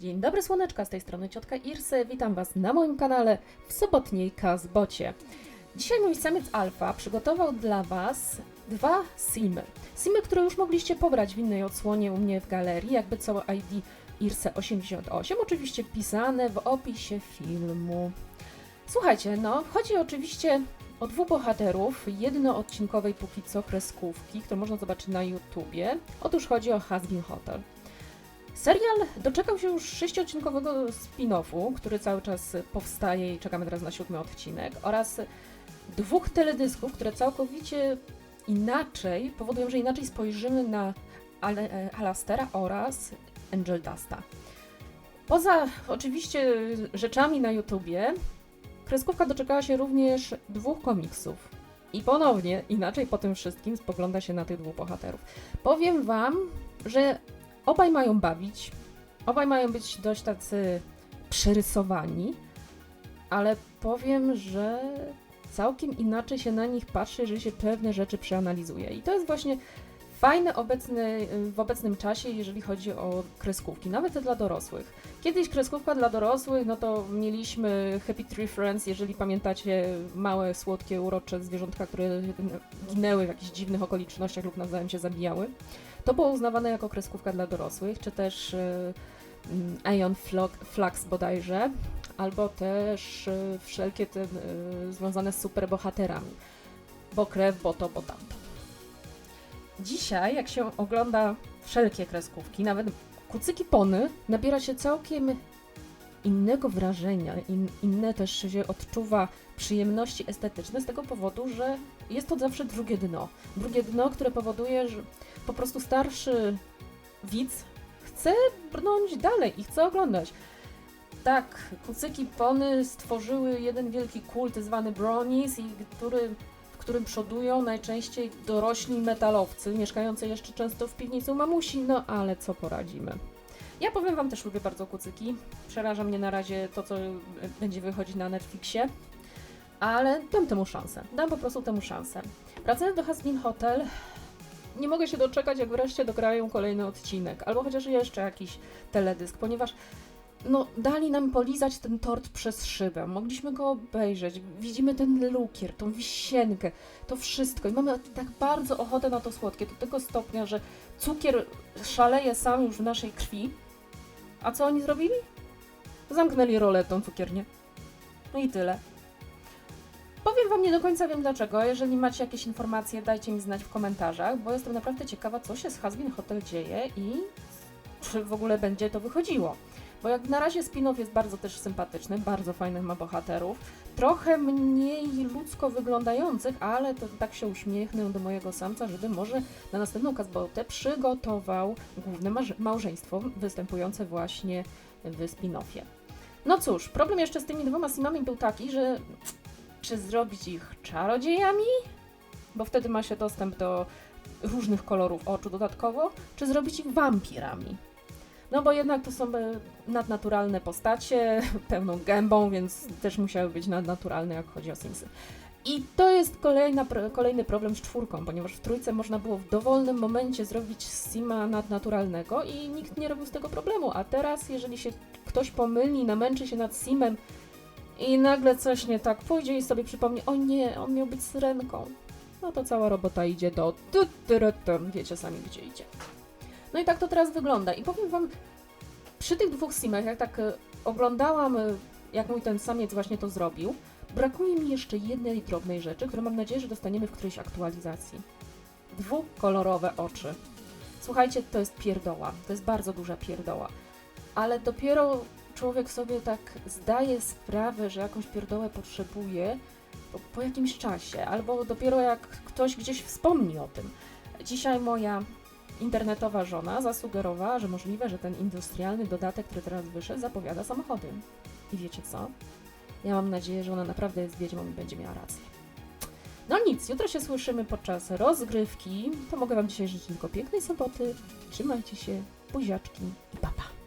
Dzień dobry słoneczka, z tej strony ciotka Irsy. Witam Was na moim kanale w sobotniej Kazbocie. Dzisiaj mój samiec Alfa przygotował dla Was dwa simy. Simy, które już mogliście pobrać w innej odsłonie u mnie w galerii, jakby co ID Irse88, oczywiście wpisane w opisie filmu. Słuchajcie, no, chodzi oczywiście o dwóch bohaterów jednoodcinkowej póki co kreskówki, które można zobaczyć na YouTubie. Otóż chodzi o Hasbin Hotel. Serial doczekał się już sześciodcinkowego spin-offu, który cały czas powstaje i czekamy teraz na siódmy odcinek, oraz dwóch teledysków, które całkowicie inaczej, powodują, że inaczej spojrzymy na Alastera oraz Angel Dusta. Poza oczywiście rzeczami na YouTubie, kreskówka doczekała się również dwóch komiksów. I ponownie, inaczej po tym wszystkim spogląda się na tych dwóch bohaterów. Powiem Wam, że obaj mają bawić, obaj mają być dość tacy przerysowani, ale powiem, że całkiem inaczej się na nich patrzy, jeżeli się pewne rzeczy przeanalizuje. I to jest właśnie fajne obecny, w obecnym czasie, jeżeli chodzi o kreskówki, nawet dla dorosłych. Kiedyś kreskówka dla dorosłych, no to mieliśmy Happy Tree Friends, jeżeli pamiętacie, małe, słodkie, urocze zwierzątka, które ginęły w jakichś dziwnych okolicznościach lub nawzajem się zabijały. To było uznawane jako kreskówka dla dorosłych, czy też Aeon Flux bodajże, albo też y, wszelkie te y, związane z superbohaterami. Bo krew, bo to, bo tamto. Dzisiaj, jak się ogląda wszelkie kreskówki, nawet kucyki pony, nabiera się całkiem innego wrażenia, in, inne też się odczuwa przyjemności estetyczne z tego powodu, że jest to zawsze drugie dno. Drugie dno, które powoduje, że po prostu starszy widz chce brnąć dalej i chce oglądać. Tak, kucyki pony stworzyły jeden wielki kult zwany Bronies, i który, którym przodują najczęściej dorośli metalowcy, mieszkający jeszcze często w piwnicy u mamusi, no ale co poradzimy. Ja powiem Wam, też lubię bardzo kucyki. Przeraża mnie na razie to, co y, będzie wychodzić na Netflixie, ale dam temu szansę. Dam po prostu temu szansę. Wracając do Hasbin Hotel, nie mogę się doczekać, jak wreszcie dograją kolejny odcinek, albo chociaż jeszcze jakiś teledysk, ponieważ no, dali nam polizać ten tort przez szybę. Mogliśmy go obejrzeć. Widzimy ten lukier, tą wisienkę, to wszystko. I mamy tak bardzo ochotę na to słodkie, do tego stopnia, że cukier szaleje sam już w naszej krwi. A co oni zrobili? Zamknęli roletą cukiernię. No i tyle. Powiem Wam nie do końca wiem dlaczego. Jeżeli macie jakieś informacje, dajcie mi znać w komentarzach, bo jestem naprawdę ciekawa, co się z Hasbin Hotel dzieje i czy w ogóle będzie to wychodziło. Bo jak na razie spin-off jest bardzo też sympatyczny, bardzo fajnych ma bohaterów, trochę mniej ludzko wyglądających, ale to tak się uśmiechnę do mojego samca, żeby może na następną Kazbotę przygotował główne małżeństwo występujące właśnie w spin-offie. No cóż, problem jeszcze z tymi dwoma simami był taki, że czy zrobić ich czarodziejami, bo wtedy ma się dostęp do różnych kolorów oczu dodatkowo, czy zrobić ich wampirami. No bo jednak to są e, nadnaturalne postacie, pełną gębą, więc też musiały być nadnaturalne, jak chodzi o Simsy. I to jest kolejna, kolejny problem z czwórką, ponieważ w trójce można było w dowolnym momencie zrobić Sima nadnaturalnego i nikt nie robił z tego problemu. A teraz, jeżeli się ktoś pomyli, namęczy się nad Simem i nagle coś nie tak pójdzie i sobie przypomni, o nie, on miał być syrenką, no to cała robota idzie do wiecie sami gdzie idzie. No i tak to teraz wygląda. I powiem Wam, przy tych dwóch simach, jak tak e, oglądałam, e, jak mój ten samiec właśnie to zrobił, brakuje mi jeszcze jednej drobnej rzeczy, którą mam nadzieję, że dostaniemy w którejś aktualizacji. Dwukolorowe oczy. Słuchajcie, to jest pierdoła. To jest bardzo duża pierdoła. Ale dopiero człowiek sobie tak zdaje sprawę, że jakąś pierdołę potrzebuje po, po jakimś czasie, albo dopiero jak ktoś gdzieś wspomni o tym. Dzisiaj moja internetowa żona zasugerowała, że możliwe, że ten industrialny dodatek, który teraz wyszedł, zapowiada samochody. I wiecie co? Ja mam nadzieję, że ona naprawdę jest wiedźmą i będzie miała rację. No nic, jutro się słyszymy podczas rozgrywki. To mogę Wam dzisiaj życzyć tylko pięknej soboty. Trzymajcie się, buziaczki i papa.